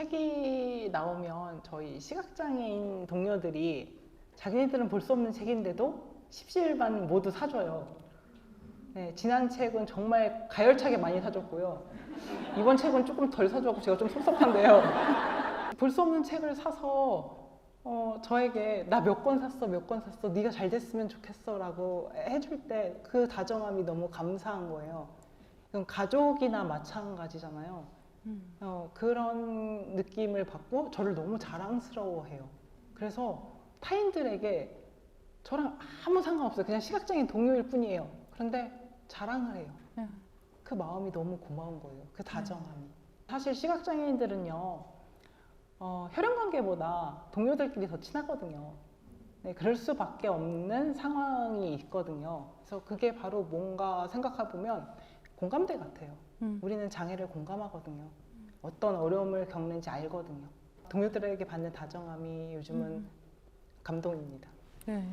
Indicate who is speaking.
Speaker 1: 책이 나오면 저희 시각장애인 동료들이 자기네들은 볼 수 없는 책인데도 십시일반 모두 사줘요. 네, 지난 책은 정말 가열차게 많이 사줬고요. 이번 책은 조금 덜 사줘서 제가 좀 섭섭한데요. 볼 수 없는 책을 사서 어, 저에게 나 몇 권 샀어, 몇 권 샀어, 네가 잘 됐으면 좋겠어라고 해줄 때 그 다정함이 너무 감사한 거예요. 그럼 가족이나 마찬가지잖아요.
Speaker 2: 음.
Speaker 1: 어, 그런 느낌을 받고 저를 너무 자랑스러워해요. 그래서 타인들에게 저랑 아무 상관없어요. 그냥 시각장애인 동료일 뿐이에요. 그런데 자랑을 해요.
Speaker 2: 네.
Speaker 1: 그 마음이 너무 고마운 거예요. 그 다정함이. 사실 시각장애인들은요, 어, 혈연관계보다 동료들끼리 더 친하거든요. 네, 그럴 수밖에 없는 상황이 있거든요. 그래서 그게 바로 뭔가 생각해 보면 공감대 같아요.
Speaker 2: 음.
Speaker 1: 우리는 장애를 공감하거든요. 어떤 어려움을 겪는지 알거든요. 동료들에게 받는 다정함이 요즘은
Speaker 2: 음.
Speaker 1: 감동입니다.
Speaker 2: 네.